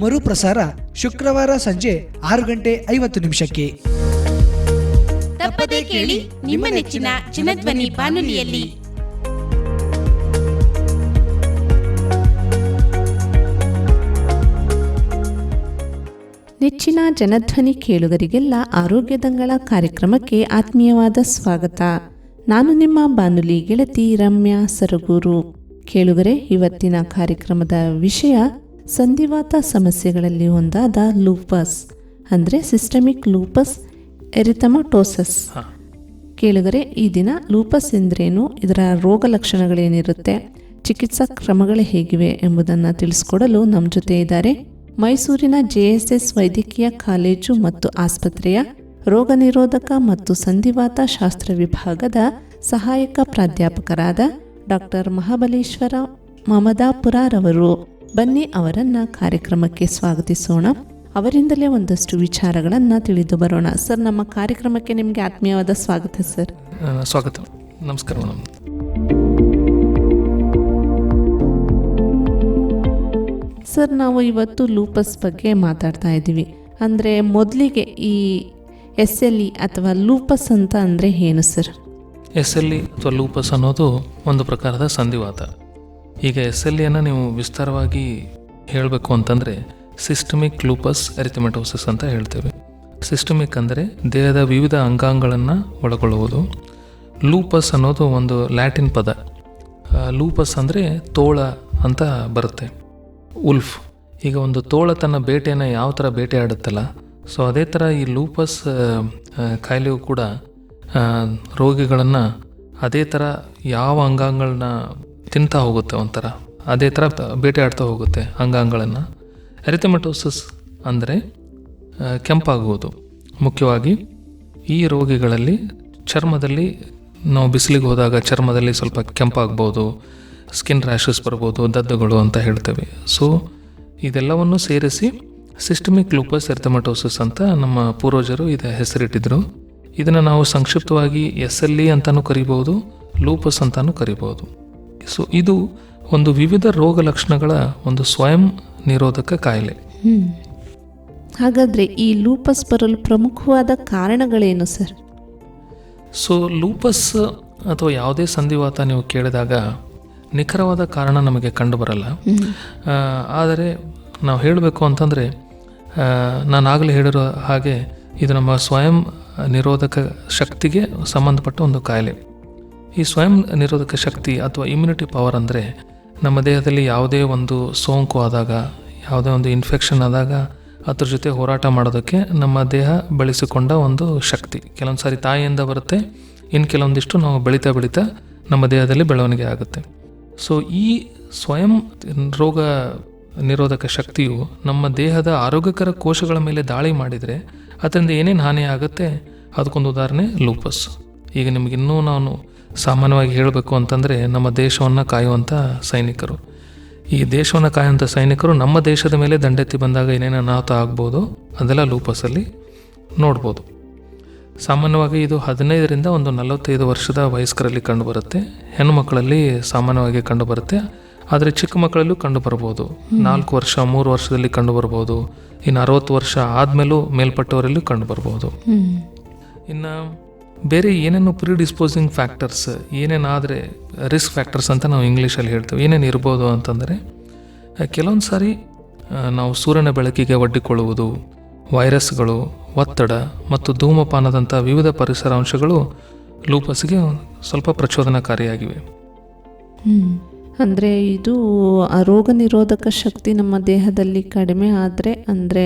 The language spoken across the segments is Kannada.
ಮರುಪ್ರಸಾರ ಶುಕ್ರವಾರ ಸಂಜೆ ಆರು ಗಂಟೆ ಐವತ್ತು ನಿಮಿಷಕ್ಕೆ. ತಪ್ಪದೇ ಕೇಳಿ ನಿಮ್ಮ ನೆಚ್ಚಿನ ಚಿನ್ನಧ್ವನಿ ಬಾನುಲಿಯಲ್ಲಿ. ನೆಚ್ಚಿನ ಜನಧ್ವನಿ ಕೇಳುಗರಿಗೆಲ್ಲ ಆರೋಗ್ಯದಂಗಳ ಕಾರ್ಯಕ್ರಮಕ್ಕೆ ಆತ್ಮೀಯವಾದ ಸ್ವಾಗತ. ನಾನು ನಿಮ್ಮ ಬಾನುಲಿ ಗೆಳತಿ ರಮ್ಯಾ ಸರಗೂರು. ಕೇಳುಗರೆ ಇವತ್ತಿನ ಕಾರ್ಯಕ್ರಮದ ವಿಷಯ ಸಂಧಿವಾತ ಸಮಸ್ಯೆಗಳಲ್ಲಿ ಒಂದಾದ ಲೂಪಸ್ ಅಂದರೆ ಸಿಸ್ಟಮಿಕ್ ಲೂಪಸ್ ಎರಿಥಮಟೋಸಸ್ ಕೇಳಿದರೆ ಈ ದಿನ ಲೂಪಸ್ ಎಂದ್ರೇನು? ಇದರ ರೋಗ ಲಕ್ಷಣಗಳೇನಿರುತ್ತೆ? ಚಿಕಿತ್ಸಾ ಕ್ರಮಗಳು ಹೇಗಿವೆ ಎಂಬುದನ್ನು ತಿಳಿಸ್ಕೊಡಲು ನಮ್ಮ ಜೊತೆ ಇದ್ದಾರೆ ಮೈಸೂರಿನ ಜೆಎಸ್ಎಸ್ ವೈದ್ಯಕೀಯ ಕಾಲೇಜು ಮತ್ತು ಆಸ್ಪತ್ರೆಯ ರೋಗ ನಿರೋಧಕ ಮತ್ತು ಸಂಧಿವಾತ ಶಾಸ್ತ್ರ ವಿಭಾಗದ ಸಹಾಯಕ ಪ್ರಾಧ್ಯಾಪಕರಾದ ಡಾಕ್ಟರ್ ಮಹಾಬಲೇಶ್ವರ ಮಮದಾಪುರರವರು. ಬನ್ನಿ ಅವರನ್ನ ಕಾರ್ಯಕ್ರಮಕ್ಕೆ ಸ್ವಾಗತಿಸೋಣ. ಅವರಿಂದಲೇ ಒಂದಷ್ಟು ವಿಚಾರಗಳನ್ನು ತಿಳಿದು ಬರೋಣ. ಸರ್ ನಮ್ಮ ಕಾರ್ಯಕ್ರಮಕ್ಕೆ ನಿಮಗೆ ಆತ್ಮೀಯವಾದ ಸ್ವಾಗತ ಸರ್. ಸ್ವಾಗತ. ನಮಸ್ಕಾರ ಮೇಡಮ್. ಸರ್ ನಾವು ಇವತ್ತು ಲೂಪಸ್ ಬಗ್ಗೆ ಮಾತಾಡ್ತಾ ಇದ್ದೀವಿ. ಅಂದರೆ ಮೊದಲಿಗೆ ಈ ಎಸ್ ಎಲ್ ಇ ಅಥವಾ ಲೂಪಸ್ ಅಂತ ಅಂದರೆ ಏನು ಸರ್? ಎಸ್ ಎಲ್ ಇ ಅಥವಾ ಲೂಪಸ್ ಅನ್ನೋದು ಒಂದು ಪ್ರಕಾರದ ಸಂಧಿವಾತ. ಈಗ ಎಸ್ ಎಲ್ ಎನ್ನು ನೀವು ವಿಸ್ತಾರವಾಗಿ ಹೇಳಬೇಕು ಅಂತಂದರೆ ಸಿಸ್ಟಮಿಕ್ ಲೂಪಸ್ ಎರಿಥಮೆಟೋಸಿಸ್ ಅಂತ ಹೇಳ್ತೇವೆ. ಸಿಸ್ಟಮಿಕ್ ಅಂದರೆ ದೇಹದ ವಿವಿಧ ಅಂಗಾಂಗಗಳನ್ನು ಒಳಗೊಳ್ಳುವುದು. ಲೂಪಸ್ ಅನ್ನೋದು ಒಂದು ಲ್ಯಾಟಿನ್ ಪದ. ಲೂಪಸ್ ಅಂದರೆ ತೋಳ ಅಂತ ಬರುತ್ತೆ. ಉಲ್ಫ್. ಈಗ ಒಂದು ತೋಳ ತನ್ನ ಬೇಟೆಯನ್ನು ಯಾವ ಥರ ಬೇಟೆಯಾಡುತ್ತಲ್ಲ ಸೊ ಅದೇ ಥರ ಈ ಲೂಪಸ್ ಕಾಯಿಲೆಯು ಕೂಡ ರೋಗಿಗಳನ್ನು ಅದೇ ಥರ ಯಾವ ಅಂಗಾಂಗಗಳನ್ನ ತಿಂತಾ ಹೋಗುತ್ತೆ ಒಂಥರ. ಅದೇ ಥರ ಬೇಟೆಯಾಡ್ತಾ ಹೋಗುತ್ತೆ ಅಂಗಾಂಗಗಳನ್ನು ಎರಿಥಮೆಟೋಸಿಸ್ ಅಂದರೆ ಕೆಂಪಾಗುವುದು. ಮುಖ್ಯವಾಗಿ ಈ ರೋಗಿಗಳಲ್ಲಿ ಚರ್ಮದಲ್ಲಿ ನಾವು ಬಿಸಿಲಿಗೆ ಹೋದಾಗ ಚರ್ಮದಲ್ಲಿ ಸ್ವಲ್ಪ ಕೆಂಪಾಗ್ಬೋದು, ಸ್ಕಿನ್ ರ್ಯಾಷಸ್ ಬರ್ಬೋದು, ದದ್ದುಗಳು ಅಂತ ಹೇಳ್ತೇವೆ. ಸೊ ಇದೆಲ್ಲವನ್ನು ಸೇರಿಸಿ ಸಿಸ್ಟಮಿಕ್ ಲೂಪಸ್ ಎರ್ಥಮೆಟೋಸಿಸ್ ಅಂತ ನಮ್ಮ ಪೂರ್ವಜರು ಇದು ಹೆಸರಿಟ್ಟಿದ್ರು. ಇದನ್ನು ನಾವು ಸಂಕ್ಷಿಪ್ತವಾಗಿ ಎಸ್ ಎಲ್ ಇ ಅಂತಲೂ ಕರಿಬೋದು, ಲೂಪಸ್ ಅಂತಲೂ ಕರಿಬೋದು. ಸೊ ಇದು ಒಂದು ವಿವಿಧ ರೋಗ ಲಕ್ಷಣಗಳ ಒಂದು ಸ್ವಯಂ ನಿರೋಧಕ ಕಾಯಿಲೆ. ಹಾಗಾದರೆ ಈ ಲೂಪಸ್ ಬರಲು ಪ್ರಮುಖವಾದ ಕಾರಣಗಳೇನು ಸರ್ ಸೊ ಲೂಪಸ್ ಅಥವಾ ಯಾವುದೇ ಸಂಧಿವಾತ ನೀವು ಕೇಳಿದಾಗ ನಿಖರವಾದ ಕಾರಣ ನಮಗೆ ಕಂಡುಬರಲ್ಲ. ಬರಲ್ಲ ಆದರೆ ನಾವು ಹೇಳಬೇಕು ಅಂತಂದರೆ ನಾನು ಆಗಲೇ ಹೇಳಿರೋ ಹಾಗೆ ಇದು ನಮ್ಮ ಸ್ವಯಂ ನಿರೋಧಕ ಶಕ್ತಿಗೆ ಸಂಬಂಧಪಟ್ಟ ಒಂದು ಕಾಯಿಲೆ. ಈ ಸ್ವಯಂ ನಿರೋಧಕ ಶಕ್ತಿ ಅಥವಾ ಇಮ್ಯುನಿಟಿ ಪವರ್ ಅಂದರೆ ನಮ್ಮ ದೇಹದಲ್ಲಿ ಯಾವುದೇ ಒಂದು ಸೋಂಕು ಆದಾಗ, ಯಾವುದೇ ಒಂದು ಇನ್ಫೆಕ್ಷನ್ ಆದಾಗ ಅದ್ರ ಜೊತೆ ಹೋರಾಟ ಮಾಡೋದಕ್ಕೆ ನಮ್ಮ ದೇಹ ಬೆಳೆಸಿಕೊಂಡ ಒಂದು ಶಕ್ತಿ. ಕೆಲವೊಂದು ಸಾರಿ ತಾಯಿಯಿಂದ ಬರುತ್ತೆ ಇನ್ನು ಕೆಲವೊಂದಿಷ್ಟು ನಾವು ಬೆಳೀತಾ ಬೆಳೀತಾ ನಮ್ಮ ದೇಹದಲ್ಲಿ ಬೆಳವಣಿಗೆ ಆಗುತ್ತೆ. ಸೊ ಈ ಸ್ವಯಂ ರೋಗ ನಿರೋಧಕ ಶಕ್ತಿಯು ನಮ್ಮ ದೇಹದ ಆರೋಗ್ಯಕರ ಕೋಶಗಳ ಮೇಲೆ ದಾಳಿ ಮಾಡಿದರೆ ಅದರಿಂದ ಏನೇನು ಹಾನಿ ಆಗುತ್ತೆ ಅದಕ್ಕೊಂದು ಉದಾಹರಣೆ ಲೂಪಸ್ ಈಗ ನಿಮಗಿನ್ನೂ ನಾನು ಸಾಮಾನ್ಯವಾಗಿ ಹೇಳಬೇಕು ಅಂತಂದರೆ ನಮ್ಮ ದೇಶವನ್ನು ಕಾಯುವಂಥ ಸೈನಿಕರು. ಈ ದೇಶವನ್ನು ಕಾಯುವಂಥ ಸೈನಿಕರು ನಮ್ಮ ದೇಶದ ಮೇಲೆ ದಂಡೆತ್ತಿ ಬಂದಾಗ ಏನೇನು ಅನಾಹುತ ಆಗ್ಬೋದು ಅದೆಲ್ಲ ಲೂಪಸಲ್ಲಿ ನೋಡ್ಬೋದು. ಸಾಮಾನ್ಯವಾಗಿ ಇದು ಹದಿನೈದರಿಂದ ಒಂದು ನಲವತ್ತೈದು ವರ್ಷದ ವಯಸ್ಕರಲ್ಲಿ ಕಂಡುಬರುತ್ತೆ. ಹೆಣ್ಣು ಮಕ್ಕಳಲ್ಲಿ ಸಾಮಾನ್ಯವಾಗಿ ಕಂಡುಬರುತ್ತೆ. ಆದರೆ ಚಿಕ್ಕ ಮಕ್ಕಳಲ್ಲೂ ಕಂಡುಬರ್ಬೋದು. ನಾಲ್ಕು ವರ್ಷ ಮೂರು ವರ್ಷದಲ್ಲಿ ಕಂಡುಬರ್ಬೋದು. ಇನ್ನು ಅರವತ್ತು ವರ್ಷ ಆದಮೇಲೂ ಮೇಲ್ಪಟ್ಟವರಲ್ಲೂ ಕಂಡುಬರ್ಬೋದು. ಇನ್ನು ಬೇರೆ ಏನೇನು ಪ್ರಿಡಿಸ್ಪೋಸಿಂಗ್ ಫ್ಯಾಕ್ಟರ್ಸ್ ಏನೇನಾದರೆ ರಿಸ್ಕ್ ಫ್ಯಾಕ್ಟರ್ಸ್ ಅಂತ ನಾವು ಇಂಗ್ಲೀಷಲ್ಲಿ ಹೇಳ್ತೇವೆ. ಏನೇನು ಇರ್ಬೋದು ಅಂತಂದರೆ ಕೆಲವೊಂದು ಸಾರಿ ನಾವು ಸೂರ್ಯನ ಬೆಳಕಿಗೆ ಒಡ್ಡಿಕೊಳ್ಳುವುದು ವೈರಸ್ಗಳು ಒತ್ತಡ ಮತ್ತು ಧೂಮಪಾನದಂಥ ವಿವಿಧ ಪರಿಸರ ಅಂಶಗಳು ಲೂಪಸ್ಗೆ ಸ್ವಲ್ಪ ಪ್ರಚೋದನಕಾರಿಯಾಗಿವೆ. ಅಂದರೆ ಇದು ರೋಗ ನಿರೋಧಕ ಶಕ್ತಿ ನಮ್ಮ ದೇಹದಲ್ಲಿ ಕಡಿಮೆ ಆದರೆ ಅಂದರೆ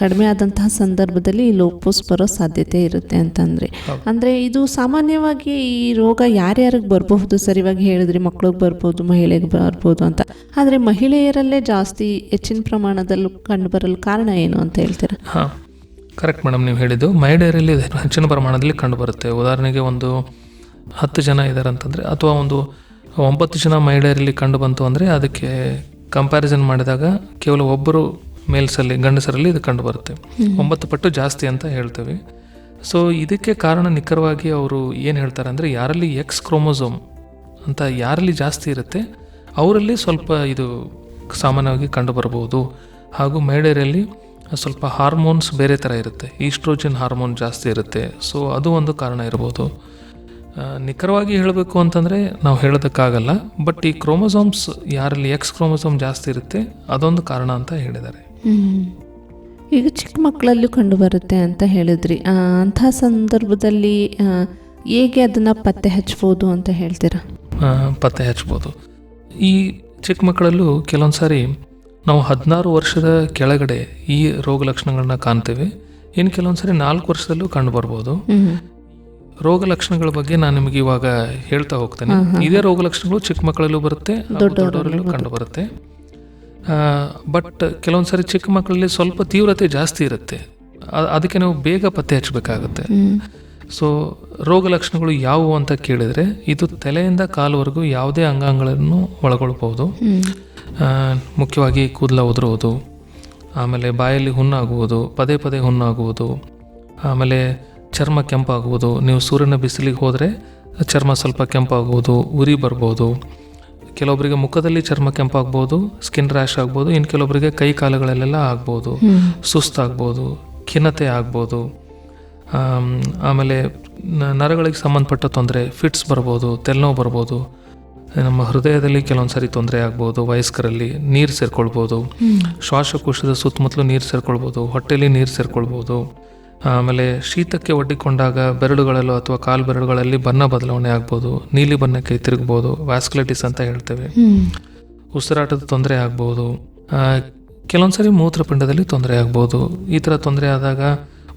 ಕಡಿಮೆ ಆದಂತಹ ಸಂದರ್ಭದಲ್ಲಿ ಈ ಲೋಪೋಸ್ ಬರೋ ಸಾಧ್ಯತೆ ಇರುತ್ತೆ ಅಂತಂದರೆ. ಅಂದರೆ ಇದು ಸಾಮಾನ್ಯವಾಗಿ ಈ ರೋಗ ಯಾರ್ಯಾರಿಗೆ ಬರಬಹುದು? ಸರ್ ಇವಾಗ ಹೇಳಿದ್ರಿ ಮಕ್ಳಿಗೆ ಬರ್ಬೋದು ಮಹಿಳೆಗೆ ಬರ್ಬೋದು ಅಂತ. ಆದರೆ ಮಹಿಳೆಯರಲ್ಲೇ ಜಾಸ್ತಿ ಹೆಚ್ಚಿನ ಪ್ರಮಾಣದಲ್ಲಿ ಕಂಡುಬರಲು ಕಾರಣ ಏನು ಅಂತ ಹೇಳ್ತೀರಾ? ಹಾಂ ಕರೆಕ್ಟ್ ಮೇಡಮ್ ನೀವು ಹೇಳಿದ್ದು. ಮಹಿಳೆಯರಲ್ಲಿ ಹೆಚ್ಚಿನ ಪ್ರಮಾಣದಲ್ಲಿ ಕಂಡುಬರುತ್ತೆ ಉದಾಹರಣೆಗೆ ಒಂದು ಹತ್ತು ಜನ ಇದ್ದಾರೆ ಅಂತಂದರೆ ಅಥವಾ ಒಂದು ಒಂಬತ್ತು ಜನ ಮಹಿಳೆಯರಲ್ಲಿ ಕಂಡು ಬಂತು ಅಂದರೆ ಅದಕ್ಕೆ ಕಂಪ್ಯಾರಿಸನ್ ಮಾಡಿದಾಗ ಕೇವಲ ಒಬ್ಬರು ಮೇಲ್ಸಲ್ಲಿ ಗಂಡಸರಲ್ಲಿ ಇದು ಕಂಡು ಬರುತ್ತೆ. ಒಂಬತ್ತು ಪಟ್ಟು ಜಾಸ್ತಿ ಅಂತ ಹೇಳ್ತೇವೆ. ಸೊ ಇದಕ್ಕೆ ಕಾರಣ ನಿಖರವಾಗಿ ಅವರು ಏನು ಹೇಳ್ತಾರೆ ಅಂದರೆ ಯಾರಲ್ಲಿ ಎಕ್ಸ್ ಕ್ರೋಮೋಸೋಮ್ ಅಂತ ಯಾರಲ್ಲಿ ಜಾಸ್ತಿ ಇರುತ್ತೆ ಅವರಲ್ಲಿ ಸ್ವಲ್ಪ ಇದು ಸಾಮಾನ್ಯವಾಗಿ ಕಂಡುಬರಬಹುದು ಹಾಗೂ ಮಹಿಳೆಯರಲ್ಲಿ ಸ್ವಲ್ಪ ಹಾರ್ಮೋನ್ಸ್ ಬೇರೆ ಥರ ಇರುತ್ತೆ. ಈಸ್ಟ್ರೋಜನ್ ಹಾರ್ಮೋನ್ ಜಾಸ್ತಿ ಇರುತ್ತೆ. ಸೊ ಅದು ಒಂದು ಕಾರಣ ಇರ್ಬೋದು. ನಿಖರವಾಗಿ ಹೇಳಬೇಕು ಅಂತಂದರೆ ನಾವು ಹೇಳೋದಕ್ಕಾಗಲ್ಲ ಬಟ್ ಈ ಕ್ರೋಮೋಸೋಮ್ಸ್ ಯಾರಲ್ಲಿ ಎಕ್ಸ್ ಕ್ರೋಮೋಸೋಮ್ ಜಾಸ್ತಿ ಇರುತ್ತೆ ಅದೊಂದು ಕಾರಣ ಅಂತ ಹೇಳಿದ್ದಾರೆ. ಈಗ ಚಿಕ್ಕ ಮಕ್ಕಳಲ್ಲೂ ಕಂಡುಬರುತ್ತೆ ಅಂತ ಹೇಳಿದ್ರಿ. ಅಂತಹ ಸಂದರ್ಭದಲ್ಲಿ ಹೇಗೆ ಅದನ್ನು ಪತ್ತೆ ಹಚ್ಬೋದು ಅಂತ ಹೇಳ್ತೀರಾ? ಪತ್ತೆ ಹಚ್ಬೋದು. ಈ ಚಿಕ್ಕ ಮಕ್ಕಳಲ್ಲೂ ಕೆಲವೊಂದು ಸಾರಿ ನಾವು ಹದಿನಾರು ವರ್ಷದ ಕೆಳಗಡೆ ಈ ರೋಗ ಲಕ್ಷಣಗಳನ್ನ ಕಾಣ್ತೇವೆ. ಇನ್ನು ಕೆಲವೊಂದು ಸಾರಿ ನಾಲ್ಕು ವರ್ಷದಲ್ಲೂ ಕಂಡು ಬರ್ಬೋದು. ರೋಗ ಲಕ್ಷಣಗಳ ಬಗ್ಗೆ ನಾನು ನಿಮಗೆ ಇವಾಗ ಹೇಳ್ತಾ ಹೋಗ್ತೇನೆ. ಇದೇ ರೋಗ ಲಕ್ಷಣಗಳು ಚಿಕ್ಕ ಮಕ್ಕಳಲ್ಲೂ ಬರುತ್ತೆ ದೊಡ್ಡವರಲ್ಲೂ ಕಂಡು ಬರುತ್ತೆ. ಬಟ್ ಕೆಲವೊಂದು ಸಾರಿ ಚಿಕ್ಕ ಮಕ್ಕಳಲ್ಲಿ ಸ್ವಲ್ಪ ತೀವ್ರತೆ ಜಾಸ್ತಿ ಇರುತ್ತೆ. ಅದಕ್ಕೆ ನಾವು ಬೇಗ ಪತ್ತೆ ಹಚ್ಚಬೇಕಾಗುತ್ತೆ. ಸೊ ರೋಗ ಲಕ್ಷಣಗಳು ಯಾವುವು ಅಂತ ಕೇಳಿದರೆ ಇದು ತಲೆಯಿಂದ ಕಾಲುವರೆಗೂ ಯಾವುದೇ ಅಂಗಾಂಗಗಳನ್ನು ಒಳಗೊಳ್ಬೋದು ಮುಖ್ಯವಾಗಿ ಕೂದಲ ಉದುರುವುದು ಆಮೇಲೆ ಬಾಯಲ್ಲಿ ಹುಣ್ಣಾಗುವುದು ಪದೇ ಪದೇ ಹುಣ್ಣಾಗುವುದು ಆಮೇಲೆ ಚರ್ಮ ಕೆಂಪಾಗುವುದು. ನೀವು ಸೂರ್ಯನ ಬಿಸಿಲಿಗೆ ಹೋದರೆ ಚರ್ಮ ಸ್ವಲ್ಪ ಕೆಂಪಾಗುವುದು ಉರಿ ಬರ್ಬೋದು. ಕೆಲವೊಬ್ಬರಿಗೆ ಮುಖದಲ್ಲಿ ಚರ್ಮ ಕೆಂಪಾಗ್ಬೋದು ಸ್ಕಿನ್ ರ್ಯಾಶ್ ಆಗ್ಬೋದು ಇನ್ನು ಕೆಲವೊಬ್ಬರಿಗೆ ಕೈ ಕಾಲುಗಳಲ್ಲೆಲ್ಲ ಆಗ್ಬೋದು. ಸುಸ್ತಾಗ್ಬೋದು ಖಿನ್ನತೆ ಆಗ್ಬೋದು. ಆಮ್, ಆಮೇಲೆ ನರಗಳಿಗೆ ಸಂಬಂಧಪಟ್ಟ ತೊಂದರೆ ಫಿಟ್ಸ್ ಬರ್ಬೋದು ತೆಲ್ನೋವು ಬರ್ಬೋದು. ನಮ್ಮ ಹೃದಯದಲ್ಲಿ ಕೆಲವೊಂದು ಸಾರಿ ತೊಂದರೆ ಆಗ್ಬೋದು ವಯಸ್ಕರಲ್ಲಿ ನೀರು ಸೇರ್ಕೊಳ್ಬೋದು. ಶ್ವಾಸಕೋಶದ ಸುತ್ತಮುತ್ತಲು ನೀರು ಸೇರ್ಕೊಳ್ಬೋದು ಹೊಟ್ಟೆಯಲ್ಲಿ ನೀರು ಸೇರ್ಕೊಳ್ಬೋದು. ಆಮೇಲೆ ಶೀತಕ್ಕೆ ಒಡ್ಡಿಕೊಂಡಾಗ ಬೆರಳುಗಳಲ್ಲೂ ಅಥವಾ ಕಾಲು ಬೆರಳುಗಳಲ್ಲಿ ಬಣ್ಣ ಬದಲಾವಣೆ ಆಗ್ಬೋದು ನೀಲಿ ಬಣ್ಣಕ್ಕೆ ತಿರುಗ್ಬೋದು ವ್ಯಾಸ್ಕುಲೈಟಿಸ್ ಅಂತ ಹೇಳ್ತೇವೆ. ಉಸಿರಾಟದ ತೊಂದರೆ ಆಗ್ಬೋದು ಕೆಲವೊಂದ್ಸರಿ ಕೆಲವೊಂದು ಸರಿ ಮೂತ್ರಪಿಂಡದಲ್ಲಿ ತೊಂದರೆ ಆಗ್ಬೋದು. ಈ ಥರ ತೊಂದರೆ ಆದಾಗ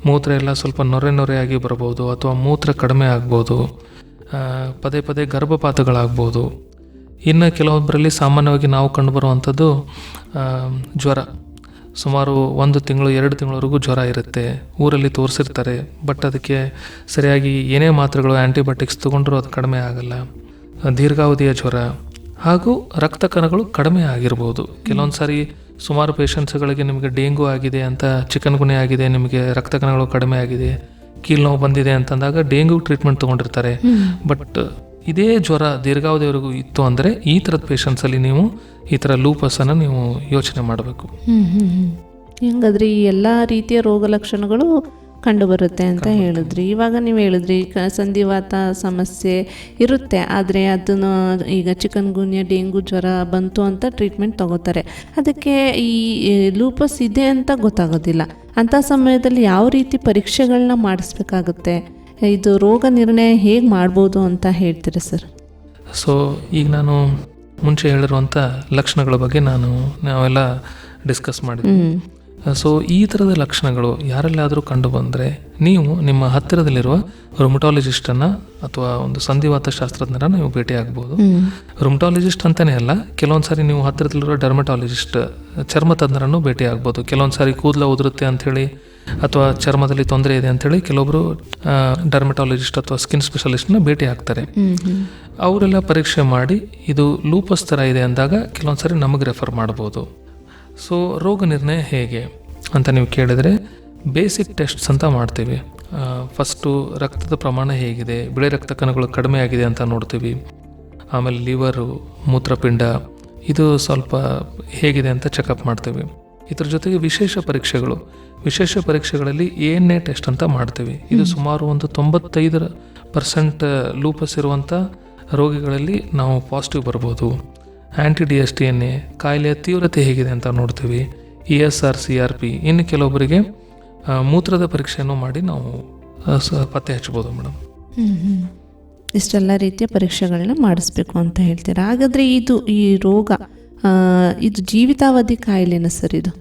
ಮೂತ್ರ ಎಲ್ಲ ಸ್ವಲ್ಪ ನೊರೆ ನೊರೆಯಾಗಿ ಬರ್ಬೋದು ಅಥವಾ ಮೂತ್ರ ಕಡಿಮೆ ಆಗ್ಬೋದು ಪದೇ ಪದೇ ಗರ್ಭಪಾತಗಳಾಗ್ಬೋದು. ಇನ್ನು ಕೆಲವೊಬ್ಬರಲ್ಲಿ ಸಾಮಾನ್ಯವಾಗಿ ನಾವು ಕಂಡುಬರುವಂಥದ್ದು ಜ್ವರ. ಸುಮಾರು ಒಂದು ತಿಂಗಳು ಎರಡು ತಿಂಗಳವರೆಗೂ ಜ್ವರ ಇರುತ್ತೆ. ಊರಲ್ಲಿ ತೋರಿಸಿರ್ತಾರೆ ಬಟ್ ಅದಕ್ಕೆ ಸರಿಯಾಗಿ ಏನೇ ಮಾತ್ರೆಗಳು ಆ್ಯಂಟಿಬಯೋಟಿಕ್ಸ್ ತೊಗೊಂಡ್ರೂ ಅದು ಕಡಿಮೆ ಆಗಲ್ಲ. ದೀರ್ಘಾವಧಿಯ ಜ್ವರ. ಹಾಗೂ ರಕ್ತ ಕಣಗಳು ಕಡಿಮೆ ಆಗಿರ್ಬೋದು. ಕೆಲವೊಂದು ಸಾರಿ ಸುಮಾರು ಪೇಷಂಟ್ಸ್ಗಳಿಗೆ ನಿಮಗೆ ಡೆಂಗು ಆಗಿದೆ ಅಂತ ಚಿಕನ್ ಗುಣೆ ಆಗಿದೆ ನಿಮಗೆ ರಕ್ತ ಕಣಗಳು ಕಡಿಮೆ ಆಗಿದೆ ಕೀಲ್ ನೋವು ಬಂದಿದೆ ಅಂತಂದಾಗ ಡೆಂಗು ಟ್ರೀಟ್ಮೆಂಟ್ ತೊಗೊಂಡಿರ್ತಾರೆ. ಬಟ್ ಇದೇ ಜ್ವರ ದೀರ್ಘಾವಧಿವರೆಗೂ ಇತ್ತು ಅಂದರೆ ಈ ಥರದ ಪೇಷಂಟ್ಸಲ್ಲಿ ನೀವು ಈ ಥರ ಲೂಪಸನ್ನು ನೀವು ಯೋಚನೆ ಮಾಡಬೇಕು. ಹ್ಮ್ ಹ್ಮ್ ಹ್ಮ್. ಹೆಂಗಾದ್ರೆ? ಈ ಎಲ್ಲ ರೀತಿಯ ರೋಗ ಲಕ್ಷಣಗಳು ಕಂಡುಬರುತ್ತೆ ಅಂತ ಹೇಳಿದ್ರಿ. ಇವಾಗ ನೀವು ಹೇಳಿದ್ರಿ ಕ ಸಂಧಿವಾತ ಸಮಸ್ಯೆ ಇರುತ್ತೆ. ಆದರೆ ಅದನ್ನು ಈಗ ಚಿಕನ್ ಗುನ್ಯ ಡೆಂಗು ಜ್ವರ ಬಂತು ಅಂತ ಟ್ರೀಟ್ಮೆಂಟ್ ತಗೋತಾರೆ. ಅದಕ್ಕೆ ಈ ಲೂಪಸ್ ಇದೆ ಅಂತ ಗೊತ್ತಾಗೋದಿಲ್ಲ. ಅಂಥ ಸಮಯದಲ್ಲಿ ಯಾವ ರೀತಿ ಪರೀಕ್ಷೆಗಳನ್ನ ಮಾಡಿಸ್ಬೇಕಾಗುತ್ತೆ? ಇದು ರೋಗ ನಿರ್ಣಯ ಹೇಗೆ ಮಾಡ್ಬೋದು ಅಂತ ಹೇಳ್ತೀರಾ ಸರ್? ಸೊ ಈಗ ನಾನು ಮುಂಚೆ ಹೇಳಿರುವಂಥ ಲಕ್ಷಣಗಳ ಬಗ್ಗೆ ನಾನು ನಾವೆಲ್ಲ ಡಿಸ್ಕಸ್ ಮಾಡಿದ್ವಿ. ಸೊ ಈ ಥರದ ಲಕ್ಷಣಗಳು ಯಾರಲ್ಲಾದರೂ ಕಂಡು ಬಂದರೆ ನೀವು ನಿಮ್ಮ ಹತ್ತಿರದಲ್ಲಿರುವ ರುಮಟಾಲಜಿಸ್ಟನ್ನು ಅಥವಾ ಒಂದು ಸಂಧಿವಾತ ಶಾಸ್ತ್ರಜ್ಞರ ನೀವು ಭೇಟಿ ಆಗ್ಬೋದು. ರುಮಟಾಲಜಿಸ್ಟ್ ಅಂತಲೇ ಅಲ್ಲ ಕೆಲವೊಂದು ಸಾರಿ ನೀವು ಹತ್ತಿರದಲ್ಲಿರೋ ಡರ್ಮಟಾಲಜಿಸ್ಟ್ ಚರ್ಮ ತಜ್ಞರನ್ನು ಭೇಟಿ ಆಗ್ಬೋದು. ಕೆಲವೊಂದು ಸಾರಿ ಕೂದಲ ಉದುರುತ್ತೆ ಅಂಥೇಳಿ ಅಥವಾ ಚರ್ಮದಲ್ಲಿ ತೊಂದರೆ ಇದೆ ಅಂತೇಳಿ ಕೆಲವೊಬ್ಬರು ಡರ್ಮಟಾಲಜಿಸ್ಟ್ ಅಥವಾ ಸ್ಕಿನ್ ಸ್ಪೆಷಲಿಸ್ಟ್ನ ಭೇಟಿ ಆಗ್ತಾರೆ. ಅವರೆಲ್ಲ ಪರೀಕ್ಷೆ ಮಾಡಿ ಇದು ಲೂಪಸ್ ಥರ ಇದೆ ಅಂದಾಗ ಕೆಲವೊಂದು ಸಾರಿ ನಮಗೆ ರೆಫರ್ ಮಾಡ್ಬೋದು. ಸೊ ರೋಗ ನಿರ್ಣಯ ಹೇಗೆ ಅಂತ ನೀವು ಕೇಳಿದರೆ ಬೇಸಿಕ್ ಟೆಸ್ಟ್ಸ್ ಅಂತ ಮಾಡ್ತೀವಿ. ಫಸ್ಟು ರಕ್ತದ ಪ್ರಮಾಣ ಹೇಗಿದೆ ಬಿಳಿ ರಕ್ತ ಕಣಗಳು ಕಡಿಮೆ ಆಗಿದೆ ಅಂತ ನೋಡ್ತೀವಿ. ಆಮೇಲೆ ಲಿವರು ಮೂತ್ರಪಿಂಡ ಇದು ಸ್ವಲ್ಪ ಹೇಗಿದೆ ಅಂತ ಚೆಕಪ್ ಮಾಡ್ತೀವಿ. ಇದ್ರ ಜೊತೆಗೆ ವಿಶೇಷ ಪರೀಕ್ಷೆಗಳು. ವಿಶೇಷ ಪರೀಕ್ಷೆಗಳಲ್ಲಿ ಎ ಎನ್ ಎ ಟೆಸ್ಟ್ ಅಂತ ಮಾಡ್ತೀವಿ. ಇದು ಸುಮಾರು ಒಂದು ತೊಂಬತ್ತೈದರ ಪರ್ಸೆಂಟ್ ಲೂಪಸ್ ಇರುವಂಥ ರೋಗಿಗಳಲ್ಲಿ ನಾವು ಪಾಸಿಟಿವ್ ಬರ್ಬೋದು. Anti D S T N A ಕಾಯಿಲೆಯ ತೀವ್ರತೆ ಹೇಗಿದೆ ಅಂತ ನೋಡ್ತೀವಿ. E S R C R P ಇನ್ನು ಕೆಲವೊಬ್ಬರಿಗೆ ಮೂತ್ರದ ಪರೀಕ್ಷೆಯನ್ನು ಮಾಡಿ ನಾವು ಪತ್ತೆ ಹಚ್ಬೋದು ಮೇಡಮ್. ಇಷ್ಟೆಲ್ಲ ರೀತಿಯ ಪರೀಕ್ಷೆಗಳನ್ನ ಮಾಡಿಸ್ಬೇಕು ಅಂತ ಹೇಳ್ತೀರಾ? ಹಾಗಾದರೆ ಇದು ಈ ರೋಗ ಇದು ಜೀವಿತಾವಧಿ ಕಾಯಿಲೆನ ಸರ್ ಇದು?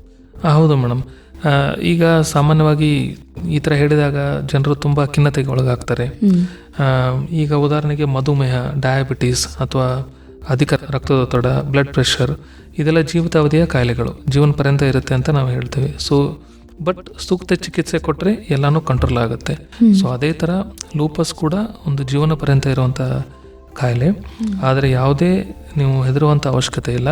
ಹೌದು ಮೇಡಮ್. ಈಗ ಸಾಮಾನ್ಯವಾಗಿ ಈ ಥರ ಹೇಳಿದಾಗ ಜನರು ತುಂಬ ಖಿನ್ನತೆಗೆ ಒಳಗಾಗ್ತಾರೆ. ಈಗ ಉದಾಹರಣೆಗೆ ಮಧುಮೇಹ ಡಯಾಬಿಟೀಸ್ ಅಥವಾ ಅಧಿಕ ರಕ್ತದೊತ್ತಡ ಬ್ಲಡ್ ಪ್ರೆಷರ್ ಇದೆಲ್ಲ ಜೀವಿತಾವಧಿಯ ಕಾಯಿಲೆಗಳು. ಜೀವನ ಪರ್ಯಂತ ಇರುತ್ತೆ ಅಂತ ನಾವು ಹೇಳ್ತೇವೆ. ಸೊ ಬಟ್ ಸೂಕ್ತ ಚಿಕಿತ್ಸೆ ಕೊಟ್ಟರೆ ಎಲ್ಲನೂ ಕಂಟ್ರೋಲ್ ಆಗುತ್ತೆ. ಸೊ ಅದೇ ಥರ ಲೂಪಸ್ ಕೂಡ ಒಂದು ಜೀವನ ಪರ್ಯಂತ ಇರುವಂಥ ಕಾಯಿಲೆ. ಆದರೆ ಯಾವುದೇ ನೀವು ಹೆದರುವಂಥ ಅವಶ್ಯಕತೆ ಇಲ್ಲ.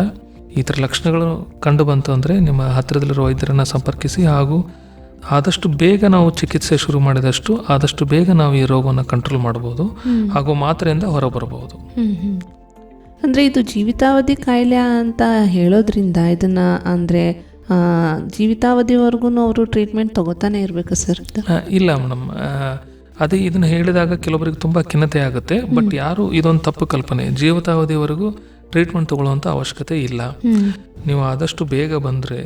ಈ ಥರ ಲಕ್ಷಣಗಳು ಕಂಡು ಬಂತು ಅಂದರೆ ನಿಮ್ಮ ಹತ್ತಿರದಲ್ಲಿರೋ ವೈದ್ಯರನ್ನು ಸಂಪರ್ಕಿಸಿ ಹಾಗೂ ಆದಷ್ಟು ಬೇಗ ನಾವು ಚಿಕಿತ್ಸೆ ಶುರು ಮಾಡಿದಷ್ಟು ಆದಷ್ಟು ಬೇಗ ನಾವು ಈ ರೋಗವನ್ನು ಕಂಟ್ರೋಲ್ ಮಾಡ್ಬೋದು ಹಾಗೂ ಮಾತ್ರೆಯಿಂದ ಹೊರಬರಬಹುದು. ಅಂದರೆ ಇದು ಜೀವಿತಾವಧಿ ಕಾಯಿಲೆ ಅಂತ ಹೇಳೋದ್ರಿಂದ ಇದನ್ನು ಅಂದರೆ ಜೀವಿತಾವಧಿವರೆಗೂ ಅವರು ಟ್ರೀಟ್ಮೆಂಟ್ ತಗೋತಾನೆ ಇರಬೇಕು ಸರ್? ಇಲ್ಲ ಮೇಡಮ್. ಅದೇ ಇದನ್ನು ಹೇಳಿದಾಗ ಕೆಲವರಿಗೆ ತುಂಬ ಖಿನ್ನತೆ ಆಗುತ್ತೆ. ಬಟ್ ಯಾರು ಇದೊಂದು ತಪ್ಪು ಕಲ್ಪನೆ ಜೀವಿತಾವಧಿವರೆಗೂ ಟ್ರೀಟ್ಮೆಂಟ್ ತಗೊಳ್ಳುವಂಥ ಅವಶ್ಯಕತೆ ಇಲ್ಲ. ನೀವು ಆದಷ್ಟು ಬೇಗ ಬಂದರೆ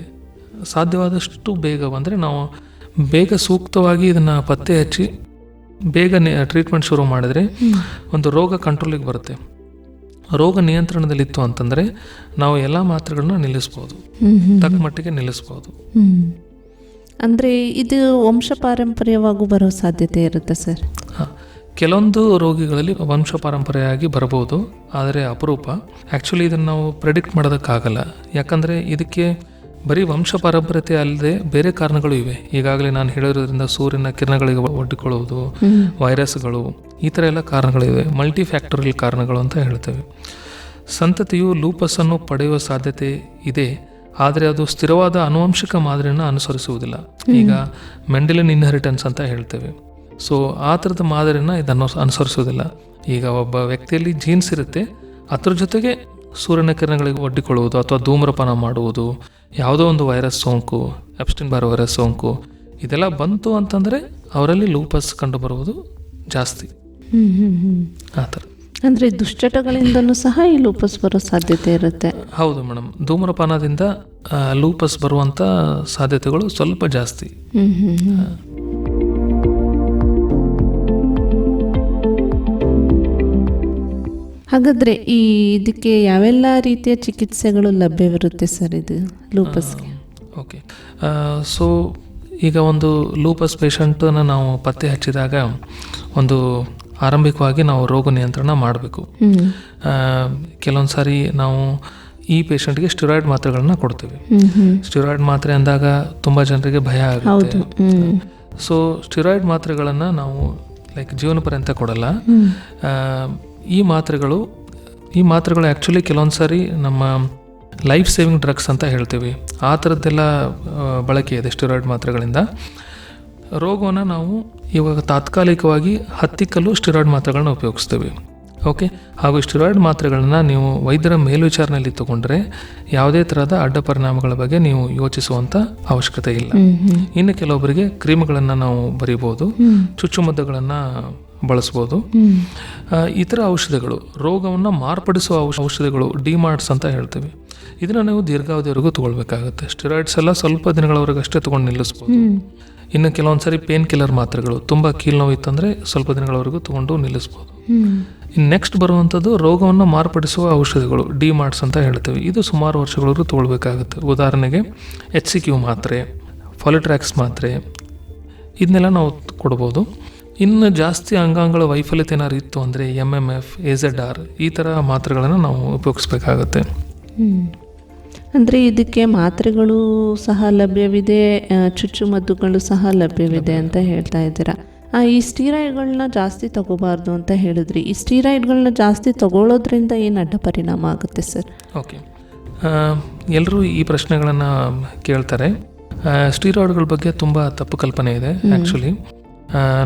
ಸಾಧ್ಯವಾದಷ್ಟು ಬೇಗ ಬಂದರೆ ನಾವು ಬೇಗ ಸೂಕ್ತವಾಗಿ ಇದನ್ನು ಪತ್ತೆ ಹಚ್ಚಿ ಬೇಗ ಟ್ರೀಟ್ಮೆಂಟ್ ಶುರು ಮಾಡಿದ್ರೆ ಒಂದು ರೋಗ ಕಂಟ್ರೋಲಿಗೆ ಬರುತ್ತೆ. ರೋಗ ನಿಯಂತ್ರಣದಲ್ಲಿತ್ತು ಅಂತಂದರೆ ನಾವು ಎಲ್ಲ ಮಾತ್ರೆಗಳನ್ನ ನಿಲ್ಲಿಸ್ಬೋದು. ತಕ್ಕ ಮಟ್ಟಿಗೆ ನಿಲ್ಲಿಸ್ಬೋದು. ಅಂದ್ರೆ ಇದು ವಂಶ ಪಾರಂಪರ್ಯವಾಗೂ ಬರೋ ಸಾಧ್ಯತೆ ಇರುತ್ತೆ ಸರ್. ಹ. ಕೆಲವೊಂದು ರೋಗಿಗಳಲ್ಲಿ ವಂಶ ಪಾರಂಪರೆಯಾಗಿ ಬರಬಹುದು ಆದರೆ ಅಪರೂಪ. ಆ್ಯಕ್ಚುಲಿ ಇದನ್ನು ನಾವು ಪ್ರೆಡಿಕ್ಟ್ ಮಾಡೋದಕ್ಕಾಗಲ್ಲ. ಯಾಕಂದರೆ ಇದಕ್ಕೆ ಬರೀ ವಂಶ ಪಾರಂಪರ್ಯತೆ ಅಲ್ಲದೆ ಬೇರೆ ಕಾರಣಗಳು ಇವೆ. ಈಗಾಗಲೇ ನಾನು ಹೇಳಿರೋದ್ರಿಂದ ಸೂರ್ಯನ ಕಿರಣಗಳಿಗೆ ಒಡ್ಡಿಕೊಳ್ಳುವುದು ವೈರಸ್ಗಳು ಈ ಥರ ಎಲ್ಲ ಕಾರಣಗಳಿವೆ. ಮಲ್ಟಿ ಫ್ಯಾಕ್ಟರಿಯಲ್ ಕಾರಣಗಳು ಅಂತ ಹೇಳ್ತೇವೆ. ಸಂತತಿಯು ಲೂಪಸನ್ನು ಪಡೆಯುವ ಸಾಧ್ಯತೆ ಇದೆ. ಆದರೆ ಅದು ಸ್ಥಿರವಾದ ಆನುವಂಶಿಕ ಮಾದರಿಯನ್ನು ಅನುಸರಿಸುವುದಿಲ್ಲ. ಈಗ ಮೆಂಡಲಿನ್ ಇನ್ಹೆರಿಟೆನ್ಸ್ ಅಂತ ಹೇಳ್ತೇವೆ. ಸೊ ಆ ಥರದ ಮಾದರಿಯನ್ನು ಇದನ್ನು ಅನುಸರಿಸೋದಿಲ್ಲ ಈಗ ಒಬ್ಬ ವ್ಯಕ್ತಿಯಲ್ಲಿ ಜೀನ್ಸ್ ಇರುತ್ತೆ. ಅದ್ರ ಜೊತೆಗೆ ಸೂರ್ಯನ ಕಿರಣಗಳಿಗೆ ಒಡ್ಡಿಕೊಳ್ಳುವುದು ಅಥವಾ ಧೂಮ್ರಪಾನ ಮಾಡುವುದು ಯಾವುದೋ ಒಂದು ವೈರಸ್ ಸೋಂಕು ಎಪ್ಸ್ಟಿನ್ ಬಾರ್ ವೈರಸ್ ಸೋಂಕು ಇದೆಲ್ಲ ಬಂತು ಅಂತಂದರೆ ಅವರಲ್ಲಿ ಲೂಪಸ್ ಕಂಡುಬರುವುದು ಜಾಸ್ತಿ. ಹ್ಮ್ ಹ್ಮ್ ಹ್ಮ್. ಆ ಥರ. ಅಂದ್ರೆ ದುಶ್ಚಟಗಳಿಂದಲೂ ಸಹ ಈ ಲೂಪಸ್ ಬರೋ ಸಾಧ್ಯತೆ ಇರುತ್ತೆ. ಹೌದು ಮೇಡಮ್. ಧೂಮ್ರಪಾನದಿಂದ ಲೂಪಸ್ ಬರುವಂಥ ಸಾಧ್ಯತೆಗಳು ಸ್ವಲ್ಪ ಜಾಸ್ತಿ. ಹಾಗಾದರೆ ಈ ಇದಕ್ಕೆ ಯಾವೆಲ್ಲ ರೀತಿಯ ಚಿಕಿತ್ಸೆಗಳು ಲಭ್ಯವಿರುತ್ತೆ ಸರ್ ಇದು ಲೂಪಸ್ಗೆ ಓಕೆ ಸೊ ಈಗ ಒಂದು ಲೂಪಸ್ ಪೇಷಂಟನ್ನು ನಾವು ಪತ್ತೆ ಹಚ್ಚಿದಾಗ ಒಂದು ಆರಂಭಿಕವಾಗಿ ನಾವು ರೋಗ ನಿಯಂತ್ರಣ ಮಾಡಬೇಕು. ಕೆಲವೊಂದು ಸಾರಿ ನಾವು ಈ ಪೇಷಂಟ್ಗೆ ಸ್ಟಿರಾಯ್ಡ್ ಮಾತ್ರೆಗಳನ್ನ ಕೊಡ್ತೀವಿ. ಸ್ಟಿರಾಯ್ಡ್ ಮಾತ್ರೆ ಅಂದಾಗ ತುಂಬ ಜನರಿಗೆ ಭಯ ಆಗುತ್ತೆ. ಸೊ ಸ್ಟಿರಾಯ್ಡ್ ಮಾತ್ರೆಗಳನ್ನು ನಾವು ಲೈಕ್ ಜೀವನ ಪರ್ಯಂತ ಕೊಡಲ್ಲ. ಈ ಮಾತ್ರೆಗಳು ಈ ಮಾತ್ರೆಗಳು ಆ್ಯಕ್ಚುಲಿ ಕೆಲವೊಂದು ಸಾರಿ ನಮ್ಮ ಲೈಫ್ ಸೇವಿಂಗ್ ಡ್ರಗ್ಸ್ ಅಂತ ಹೇಳ್ತೀವಿ. ಆ ಥರದ್ದೆಲ್ಲ ಬಳಕೆ ಇದೆ ಸ್ಟಿರಾಯ್ಡ್ ಮಾತ್ರೆಗಳಿಂದ. ರೋಗವನ್ನು ನಾವು ಇವಾಗ ತಾತ್ಕಾಲಿಕವಾಗಿ ಹತ್ತಿಕ್ಕಲು ಸ್ಟಿರಾಯ್ಡ್ ಮಾತ್ರೆಗಳನ್ನ ಉಪಯೋಗಿಸ್ತೀವಿ. ಓಕೆ ಹಾಗೂ ಸ್ಟಿರಾಯ್ಡ್ ಮಾತ್ರೆಗಳನ್ನು ನೀವು ವೈದ್ಯರ ಮೇಲ್ವಿಚಾರಣೆಯಲ್ಲಿ ತಗೊಂಡ್ರೆ ಯಾವುದೇ ತರಹದ ಅಡ್ಡ ಪರಿಣಾಮಗಳ ಬಗ್ಗೆ ನೀವು ಯೋಚಿಸುವಂತ ಅವಶ್ಯಕತೆ ಇಲ್ಲ. ಇನ್ನು ಕೆಲವೊಬ್ಬರಿಗೆ ಕ್ರೀಮ್ಗಳನ್ನು ನಾವು ಬರೀಬೋದು ಚುಚ್ಚುಮದ್ದುಗಳನ್ನ ಬಳಸ್ಬೋದು. ಇತರ ಔಷಧಿಗಳು ರೋಗವನ್ನು ಮಾರ್ಪಡಿಸುವ ಔಷ- ಔಷಧಿಗಳು ಡಿಮಾರ್ಟ್ಸ್ ಅಂತ ಹೇಳ್ತೀವಿ. ಇದನ್ನು ನೀವು ದೀರ್ಘಾವಧಿವರೆಗೂ ತಗೊಳ್ಬೇಕಾಗುತ್ತೆ. ಸ್ಟಿರಾಯ್ಡ್ಸ್ ಎಲ್ಲ ಸ್ವಲ್ಪ ದಿನಗಳವರೆಗೆ ಅಷ್ಟೇ ತೊಗೊಂಡು ನಿಲ್ಲಿಸ್ಬೋದು. ಇನ್ನು ಕೆಲವೊಂದ್ಸರಿ ಪೇನ್ ಕಿಲ್ಲರ್ ಮಾತ್ರೆಗಳು ತುಂಬ ಕೀಲು ನೋವು ಇತ್ತಂದರೆ ಸ್ವಲ್ಪ ದಿನಗಳವರೆಗೂ ತೊಗೊಂಡು ನಿಲ್ಲಿಸ್ಬೋದು. ನೆಕ್ಸ್ಟ್ ಬರುವಂಥದ್ದು ರೋಗವನ್ನು ಮಾರ್ಪಡಿಸುವ ಔಷಧಿಗಳು ಡಿಮಾರ್ಟ್ಸ್ ಅಂತ ಹೇಳ್ತೀವಿ. ಇದು ಸುಮಾರು ವರ್ಷಗಳವರೆಗೂ ತೊಗೊಳ್ಬೇಕಾಗುತ್ತೆ. ಉದಾಹರಣೆಗೆ ಎಚ್ ಸಿ ಕ್ಯೂ ಮಾತ್ರೆ ಫಾಲಿಟ್ರ್ಯಾಕ್ಸ್ ಮಾತ್ರೆ, ಇದನ್ನೆಲ್ಲ ನಾವು ಕೊಡ್ಬೋದು. ಇನ್ನು ಜಾಸ್ತಿ ಅಂಗಾಂಗಗಳ ವೈಫಲ್ಯತೆ ಏನಾದ್ರು ಇತ್ತು ಅಂದರೆ M M F A Z R ಈ ಥರ ಮಾತ್ರೆಗಳನ್ನು ನಾವು ಉಪಯೋಗಿಸ್ಬೇಕಾಗತ್ತೆ. ಅಂದರೆ ಇದಕ್ಕೆ ಮಾತ್ರೆಗಳು ಸಹ ಲಭ್ಯವಿದೆ ಚುಚ್ಚುಮದ್ದುಗಳು ಸಹ ಲಭ್ಯವಿದೆ ಅಂತ ಹೇಳ್ತಾ ಇದ್ದೀರಾ? ಈ ಸ್ಟೀರಾಯ್ಡ್ಗಳನ್ನ ಜಾಸ್ತಿ ತಗೋಬಾರ್ದು ಅಂತ ಹೇಳಿದ್ರಿ. ಈ ಸ್ಟೀರಾಯ್ಡ್ಗಳನ್ನ ಜಾಸ್ತಿ ತಗೊಳ್ಳೋದ್ರಿಂದ ಏನು ಅಡ್ಡ ಪರಿಣಾಮ ಆಗುತ್ತೆ ಸರ್? ಓಕೆ. ಎಲ್ಲರೂ ಈ ಪ್ರಶ್ನೆಗಳನ್ನು ಕೇಳ್ತಾರೆ. ಸ್ಟೀರಾಯ್ಡ್ಗಳ ಬಗ್ಗೆ ತುಂಬ ತಪ್ಪು ಕಲ್ಪನೆ ಇದೆ ಆ್ಯಕ್ಚುಲಿ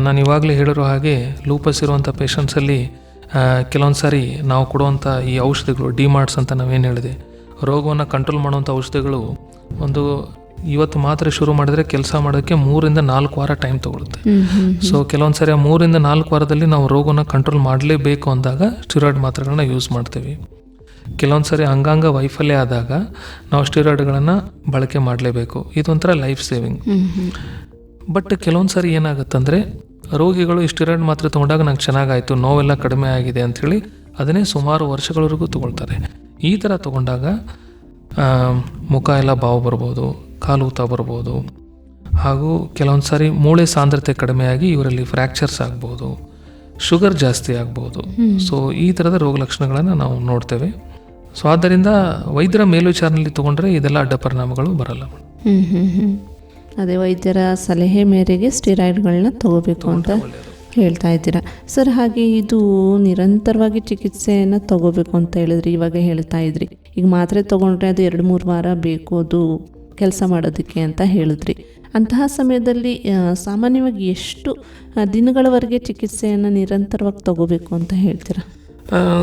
ನಾನು ಇವಾಗಲೇ ಹೇಳಿರೋ ಹಾಗೆ ಲೂಪಸ್ ಇರುವಂಥ ಪೇಷಂಟ್ಸಲ್ಲಿ ಕೆಲವೊಂದು ಸಾರಿ ನಾವು ಕೊಡುವಂಥ ಈ ಔಷಧಿಗಳು ಡಿಮಾರ್ಟ್ಸ್ ಅಂತ ನಾವೇನು ಹೇಳಿದೆ ರೋಗವನ್ನು ಕಂಟ್ರೋಲ್ ಮಾಡುವಂಥ ಔಷಧಿಗಳು ಒಂದು ಇವತ್ತು ಮಾತ್ರ ಶುರು ಮಾಡಿದರೆ ಕೆಲಸ ಮಾಡೋಕ್ಕೆ ಮೂರಿಂದ ನಾಲ್ಕು ವಾರ ಟೈಮ್ ತಗೊಳುತ್ತೆ. ಸೊ ಕೆಲವೊಂದು ಸರಿ ಆ ಮೂರಿಂದ ನಾಲ್ಕು ವಾರದಲ್ಲಿ ನಾವು ರೋಗನ ಕಂಟ್ರೋಲ್ ಮಾಡಲೇಬೇಕು ಅಂದಾಗ ಸ್ಟಿರಾಯ್ಡ್ ಮಾತ್ರೆಗಳನ್ನ ಯೂಸ್ ಮಾಡ್ತೀವಿ. ಕೆಲವೊಂದು ಸರಿ ಅಂಗಾಂಗ ವೈಫಲ್ಯ ಆದಾಗ ನಾವು ಸ್ಟಿರಾಯ್ಡ್ಗಳನ್ನು ಬಳಕೆ ಮಾಡಲೇಬೇಕು. ಇದೊಂಥರ ಲೈಫ್ ಸೇವಿಂಗ್ ಬಟ್ ಕೆಲವೊಂದು ಸಾರಿ ಏನಾಗುತ್ತಂದರೆ ರೋಗಿಗಳು ಈ ಸ್ಟಿರಾಯ್ಡ್ ಮಾತ್ರೆ ತೊಗೊಂಡಾಗ ನಂಗೆ ಚೆನ್ನಾಗಾಯಿತು ನೋವೆಲ್ಲ ಕಡಿಮೆ ಆಗಿದೆ ಅಂಥೇಳಿ ಅದನ್ನೇ ಸುಮಾರು ವರ್ಷಗಳವರೆಗೂ ತೊಗೊಳ್ತಾರೆ. ಈ ಥರ ತೊಗೊಂಡಾಗ ಮುಖ ಎಲ್ಲ ಬಾವು ಬರ್ಬೋದು ಕಾಲು ಊತ ಬರ್ಬೋದು. ಹಾಗೂ ಕೆಲವೊಂದು ಸಾರಿ ಮೂಳೆ ಸಾಂದ್ರತೆ ಕಡಿಮೆಯಾಗಿ ಇವರಲ್ಲಿ ಫ್ರ್ಯಾಕ್ಚರ್ಸ್ ಆಗ್ಬೋದು. ಶುಗರ್ ಜಾಸ್ತಿ ಆಗ್ಬೋದು. ಸೊ ಈ ಥರದ ರೋಗ ಲಕ್ಷಣಗಳನ್ನು ನಾವು ನೋಡ್ತೇವೆ. ಸೊ ಆದ್ದರಿಂದ ವೈದ್ಯರ ಮೇಲ್ವಿಚಾರಣೆಯಲ್ಲಿ ತೊಗೊಂಡ್ರೆ ಇದೆಲ್ಲ ಅಡ್ಡ ಪರಿಣಾಮಗಳು ಬರಲ್ಲ. ಅದೇ ವೈದ್ಯರ ಸಲಹೆ ಮೇರೆಗೆ ಸ್ಟಿರಾಯ್ಡ್ಗಳನ್ನ ತಗೋಬೇಕು ಅಂತ ಹೇಳ್ತಾ ಇದ್ದೀರಾ. ಸರ್ ಹಾಗೆ ಇದು ನಿರಂತರವಾಗಿ ಚಿಕಿತ್ಸೆಯನ್ನು ತಗೋಬೇಕು ಅಂತ ಹೇಳಿದ್ರಿ ಇವಾಗ ಹೇಳ್ತಾ ಇದ್ರಿ. ಈಗ ಮಾತ್ರೆ ತಗೊಂಡ್ರೆ ಅದು ಎರಡು ಮೂರು ವಾರ ಬೇಕು ಅದು ಕೆಲಸ ಮಾಡೋದಕ್ಕೆ ಅಂತ ಹೇಳಿದ್ರಿ. ಅಂತಹ ಸಮಯದಲ್ಲಿ ಸಾಮಾನ್ಯವಾಗಿ ಎಷ್ಟು ದಿನಗಳವರೆಗೆ ಚಿಕಿತ್ಸೆಯನ್ನು ನಿರಂತರವಾಗಿ ತಗೋಬೇಕು ಅಂತ ಹೇಳ್ತೀರಾ?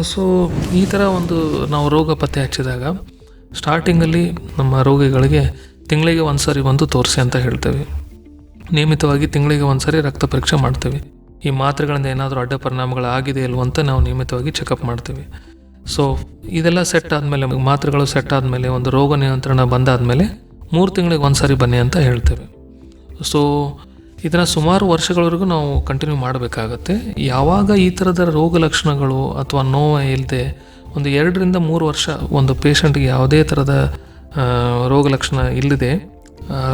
ಸೊ, ಈ ಥರ ಒಂದು ನಾವು ರೋಗ ಪತ್ತೆ ಹಚ್ಚಿದಾಗ ಸ್ಟಾರ್ಟಿಂಗಲ್ಲಿ ನಮ್ಮ ರೋಗಿಗಳಿಗೆ ತಿಂಗಳಿಗೆ ಒಂದು ಸಾರಿ ಬಂದು ತೋರಿಸಿ ಅಂತ ಹೇಳ್ತೇವೆ. ನಿಯಮಿತವಾಗಿ ತಿಂಗಳಿಗೆ ಒಂದು ಸಾರಿ ರಕ್ತ ಪರೀಕ್ಷೆ ಮಾಡ್ತೇವೆ. ಈ ಮಾತ್ರೆಗಳಿಂದ ಏನಾದರೂ ಅಡ್ಡ ಪರಿಣಾಮಗಳು ಆಗಿದೆ ಇಲ್ವೋ ಅಂತ ನಾವು ನಿಯಮಿತವಾಗಿ ಚೆಕಪ್ ಮಾಡ್ತೀವಿ. ಸೊ, ಇದೆಲ್ಲ ಸೆಟ್ ಆದಮೇಲೆ, ಮಾತ್ರೆಗಳು ಸೆಟ್ ಆದಮೇಲೆ, ಒಂದು ರೋಗ ನಿಯಂತ್ರಣ ಬಂದಾದಮೇಲೆ ಮೂರು ತಿಂಗಳಿಗೆ ಒಂದು ಸಾರಿ ಬನ್ನಿ ಅಂತ ಹೇಳ್ತೇವೆ. ಸೊ ಇದನ್ನು ಸುಮಾರು ವರ್ಷಗಳವರೆಗೂ ನಾವು ಕಂಟಿನ್ಯೂ ಮಾಡಬೇಕಾಗತ್ತೆ. ಯಾವಾಗ ಈ ಥರದ ರೋಗ ಲಕ್ಷಣಗಳು ಅಥವಾ ನೋವು ಇಲ್ಲದೆ ಒಂದು ಎರಡರಿಂದ ಮೂರು ವರ್ಷ ಒಂದು ಪೇಷಂಟ್ಗೆ ಯಾವುದೇ ಥರದ ರೋಗ ಲಕ್ಷಣ ಇಲ್ಲದೆ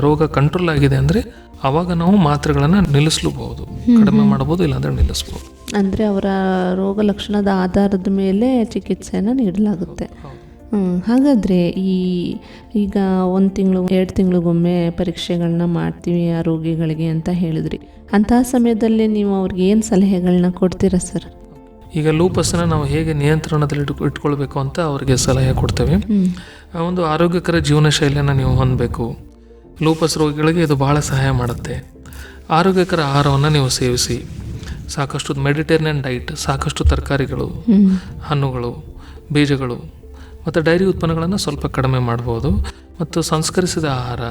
ರೋಗ ಕಂಟ್ರೋಲ್ ಆಗಿದೆ ಅಂದರೆ ಆವಾಗ ನಾವು ಮಾತ್ರೆಗಳನ್ನು ನಿಲ್ಲಿಸಲೂಬಹುದು. ಕಡಿಮೆ ಮಾಡಬಹುದು ಇಲ್ಲಾಂದರೆ ನಿಲ್ಲಿಸಬಹುದು ಅಂದರೆ ಅವರ ರೋಗ ಲಕ್ಷಣದ ಆಧಾರದ ಮೇಲೆ ಚಿಕಿತ್ಸೆಯನ್ನು ನೀಡಲಾಗುತ್ತೆ. ಹಾಗಾದರೆ ಈ ಈಗ ಒಂದು ತಿಂಗಳು ಎರಡು ತಿಂಗಳಿಗೊಮ್ಮೆ ಪರೀಕ್ಷೆಗಳನ್ನ ಮಾಡ್ತೀವಿ ಆ ರೋಗಿಗಳಿಗೆ ಅಂತ ಹೇಳಿದ್ರಿ. ಅಂತಹ ಸಮಯದಲ್ಲಿ ನೀವು ಅವ್ರಿಗೆ ಏನು ಸಲಹೆಗಳನ್ನ ಕೊಡ್ತೀರಾ ಸರ್? ಈಗ ಲೂಪಸ್ನ ನಾವು ಹೇಗೆ ನಿಯಂತ್ರಣದಲ್ಲಿ ಇಟ್ಕೊ ಇಟ್ಕೊಳ್ಬೇಕು ಅಂತ ಅವರಿಗೆ ಸಲಹೆ ಕೊಡ್ತೇವೆ. ಒಂದು ಆರೋಗ್ಯಕರ ಜೀವನ ಶೈಲಿಯನ್ನು ನೀವು ಹೊಂದಬೇಕು. ಲೂಪಸ್ ರೋಗಿಗಳಿಗೆ ಇದು ಭಾಳ ಸಹಾಯ ಮಾಡುತ್ತೆ. ಆರೋಗ್ಯಕರ ಆಹಾರವನ್ನು ನೀವು ಸೇವಿಸಿ. ಸಾಕಷ್ಟು ಮೆಡಿಟೇರಿಯನ್ ಡೈಟ್ ಸಾಕಷ್ಟು ತರಕಾರಿಗಳು ಹಣ್ಣುಗಳು ಬೀಜಗಳು ಮತ್ತು ಡೈರಿ ಉತ್ಪನ್ನಗಳನ್ನು ಸ್ವಲ್ಪ ಕಡಿಮೆ ಮಾಡ್ಬೋದು ಮತ್ತು ಸಂಸ್ಕರಿಸಿದ ಆಹಾರ,